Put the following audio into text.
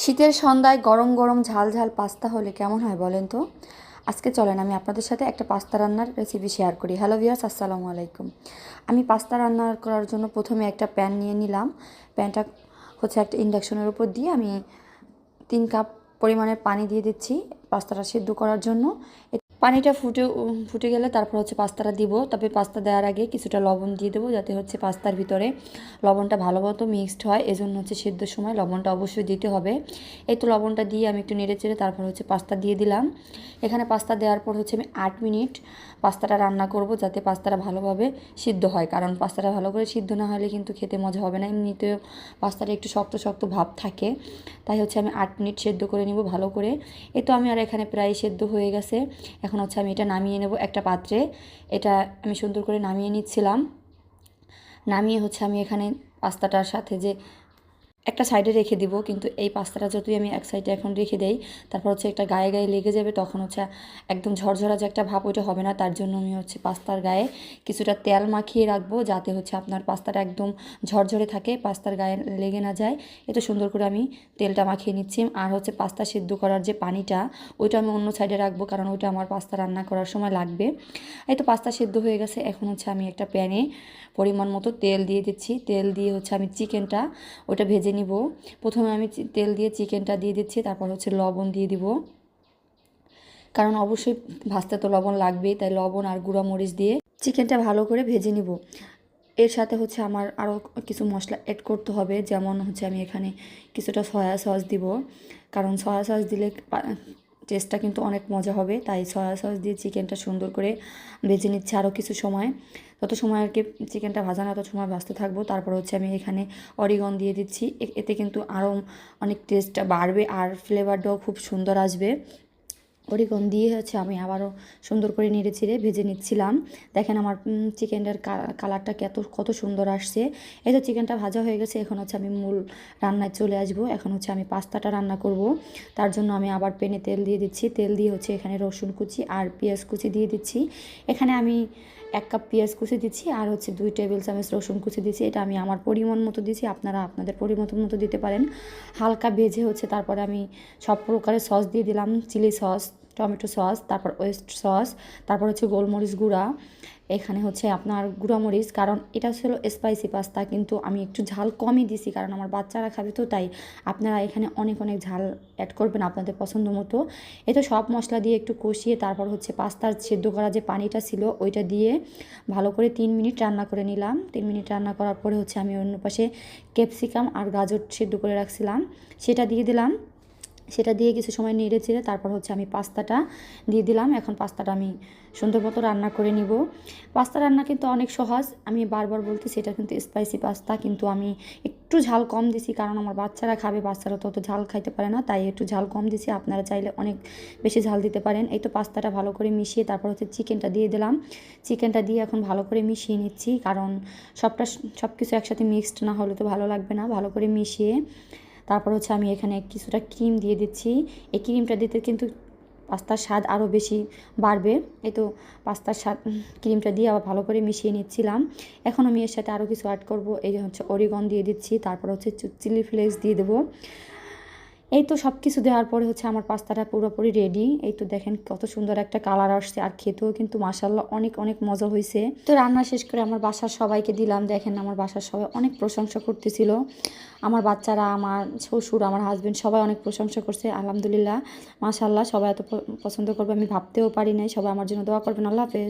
শীতের সন্ধ্যায় গরম গরম ঝাল ঝাল পাস্তা হলে কেমন হয় বলেন তো? আজকে চলেন, আমি আপনাদের সাথে একটা পাস্তা রান্নার রেসিপি শেয়ার করি। হ্যালো ভিয়ার্স আসসালামু আলাইকুম। আমি পাস্তা রান্না করার জন্য প্রথমে একটা প্যান নিয়ে নিলাম। প্যানটা হচ্ছে একটা ইন্ডাকশনের উপর দিয়ে আমি তিন কাপ পরিমাণের পানি দিয়ে দিচ্ছি পাস্তাটা সিদ্ধ করার জন্য। এ- পানিটা ফুটে ফুটে গেলে তারপর হচ্ছে পাস্তাটা দিব। তবে পাস্তা দেওয়ার আগে কিছুটা লবণ দিয়ে দেবো যাতে হচ্ছে পাস্তার ভিতরে লবণটা ভালো মতো মিক্সড হয়। এজন্য হচ্ছে সিদ্ধর সময় লবণটা অবশ্যই দিতে হবে। এই তো লবণটা দিয়ে আমি একটু নেড়ে চেড়ে তারপর হচ্ছে পাস্তা দিয়ে দিলাম। এখানে পাস্তা দেওয়ার পর হচ্ছে আমি আট মিনিট পাস্তাটা রান্না করব যাতে পাস্তাটা ভালোভাবে সিদ্ধ হয়। কারণ পাস্তাটা ভালো করে সিদ্ধ না হলে কিন্তু খেতে মজা হবে না। এমনিতেও পাস্তাটা একটু শক্ত শক্ত ভাব থাকে। তাই হচ্ছে আমি আট মিনিট সেদ্ধ করে নিব ভালো করে। এ তো আমি আর এখানে প্রায় সেদ্ধ হয়ে গেছে। এখন হচ্ছে আমি এটা নামিয়ে নেব একটা পাত্রে। এটা আমি সুন্দর করে নামিয়ে নিচ্ছিলাম। নামিয়ে হচ্ছে আমি এখানে পাস্তাটার সাথে যে একটা সাইডে রেখে দিব, কিন্তু এই পাস্তাটা যদি আমি এক সাইডে এখন রেখে দেই, তারপর হচ্ছে একটা গায়ে গায়ে লেগে যাবে, তখন হচ্ছে একদম ঝরঝরা যে একটা ভাব ওইটা হবে না। তার জন্য আমি হচ্ছে পাস্তার গায়ে কিছুটা তেল মাখিয়ে রাখব, যাতে হচ্ছে আপনার পাস্তাটা একদম ঝরঝরে থাকে, পাস্তার গায়ে লেগে না যায়। এটা সুন্দর করে আমি তেলটা মাখিয়ে নিচ্ছি। আর হচ্ছে পাস্তা সিদ্ধ করার যে পানিটা, ওইটা আমি অন্য সাইডে রাখব, কারণ ওইটা আমার পাস্তা রান্না করার সময় লাগবে। এই তো পাস্তা সিদ্ধ হয়ে গেছে। এখন হচ্ছে আমি একটা প্যানে পরিমাণ মতো তেল দিয়ে দিচ্ছি। তেল দিয়ে হচ্ছে আমি চিকেনটা ওটা ভেজে নিব। প্রথমে আমি তেল দিয়ে চিকেনটা দিয়ে দিচ্ছি, তারপর হচ্ছে লবণ দিয়ে দিব। কারণ অবশ্যই ভাজতে তো লবণ লাগবেই, তাই লবণ আর গুঁড়া মরিচ দিয়ে চিকেনটা ভালো করে ভেজে নিব। এর সাথে হচ্ছে আমার আরও কিছু মশলা অ্যাড করতে হবে, যেমন হচ্ছে আমি এখানে কিছুটা সয়া সস দিব। কারণ সয়া সস দিলে টেস্টটা কিন্তু অনেক মজা হবে, তাই সয়া সস দিয়ে চিকেনটা সুন্দর করে ভেজে নিচ্ছে আরও কিছু সময়। তত সময় আর কি চিকেনটা ভাজা না, তত সময় ভাজতে থাকব। তারপর হচ্ছে আমি এখানে অরিগন দিয়ে দিচ্ছি। এতে কিন্তু আরও অনেক টেস্টটা বাড়বে আর ফ্লেভারটাও খুব সুন্দর আসবে। অরিগন দিয়ে হচ্ছে আমি আবারও সুন্দর করে নেড়ে চিড়ে ভেজে নিচ্ছিলাম। দেখেন আমার চিকেনটার কালারটা কত কত সুন্দর আসছে। এই তো চিকেনটা ভাজা হয়ে গেছে, এখন হচ্ছে আমি মূল রান্নায় চলে আসব। এখন হচ্ছে আমি পাস্তাটা রান্না করব। তার জন্য আমি আবার পেনে তেল দিয়ে দিচ্ছি। তেল দিয়ে হচ্ছে এখানে রসুন কুচি আর পেঁয়াজ কুচি দিয়ে দিচ্ছি। এখানে আমি এক কাপ পেঁয়াজ কুচি দিচ্ছি আর হচ্ছে দুই টেবিল চামচ রসুন কুচি দিচ্ছি। এটা আমি আমার পরিমাণ মতো দিচ্ছি। আপনারা আপনাদের পরিমাণ মতো দিতে পারেন। হালকা ভেজে হচ্ছে তারপরে আমি সব প্রকারের সস দিয়ে দিলাম, চিলি সস। টমেটো সস, তারপর ওয়েস্ট সস, তারপর হচ্ছে গোলমরিচ গুঁড়া। এখানে হচ্ছে আপনার গুঁড়ামরিচ কারণ এটা ছিল স্পাইসি পাস্তা কিন্তু আমি একটু ঝাল কমই দিছি, কারণ আমার বাচ্চারা খাবে তো, তাই আপনারা এখানে অনেক অনেক ঝাল অ্যাড করবেন আপনাদের পছন্দ মতো। এই তো সব মশলা দিয়ে একটু কষিয়ে তারপর হচ্ছে পাস্তার সেদ্ধ করা যে পানিটা ছিল, ওইটা দিয়ে ভালো করে তিন মিনিট রান্না করে নিলাম। তিন মিনিট রান্না করার পরে হচ্ছে আমি অন্য পাশে ক্যাপসিকাম আর গাজর সেদ্ধ করে রাখছিলাম। সেটা দিয়ে দিলাম। সেটা দিয়ে কিছু সময় নেড়ে চেড়ে তারপর হচ্ছে আমি পাস্তাটা দিয়ে দিলাম। এখন পাস্তাটা আমি সুন্দর মতো রান্না করে নিব। পাস্তা রান্না কিন্তু অনেক সহজ। আমি বারবার বলতে সেটা কিন্তু স্পাইসি পাস্তা, কিন্তু আমি একটু ঝাল কম দিছি, কারণ আমার বাচ্চারা খাবে, বাচ্চারা তো অত ঝাল খাইতে পারে না, তাই একটু ঝাল কম দিছি। আপনারা চাইলে অনেক বেশি ঝাল দিতে পারেন। এই তো পাস্তাটা ভালো করে মিশিয়ে তারপর হচ্ছে চিকেনটা দিয়ে দিলাম। চিকেনটা দিয়ে এখন ভালো করে মিশিয়ে নিচ্ছি, কারণ সবটা সব কিছু একসাথে মিক্সড না হলে তো ভালো লাগবে না। ভালো করে মিশিয়ে তারপর হচ্ছে আমি এখানে কিছুটা ক্রিম দিয়ে দিচ্ছি। এই ক্রিমটা দিতে কিন্তু পাস্তার স্বাদ আরও বেশি বাড়বে। এই তো পাস্তার স্বাদ, ক্রিমটা দিয়ে আবার ভালো করে মিশিয়ে নিচ্ছিলাম। এখন আমি এর সাথে আরও কিছু অ্যাড করব। এই হচ্ছে অরিগন দিয়ে দিচ্ছি, তারপর হচ্ছে চিলি ফ্লেক্স দিয়ে দেবো। এই তো সব কিছু দেওয়ার পরে হচ্ছে আমার পাস্তাটা পুরোপুরি রেডি এই তো দেখেন কত সুন্দর একটা কালার আসছে আর খেতেও কিন্তু মাসাল্লাহ অনেক অনেক মজা হয়েছে তো রান্না শেষ করে আমার বাসার সবাইকে দিলাম। দেখেন আমার বাসার সবাই অনেক প্রশংসা করতেছিল। আমার বাচ্চারা, আমার শ্বশুর, আমার হাজবেন্ড সবাই অনেক প্রশংসা করছে, আলহামদুলিল্লাহ। মাসাল্লাহ সবাই এত পছন্দ করবে আমি ভাবতেও পারি নাই। সবাই আমার জন্য দোয়া করবেন। আল্লাহ হাফেজ।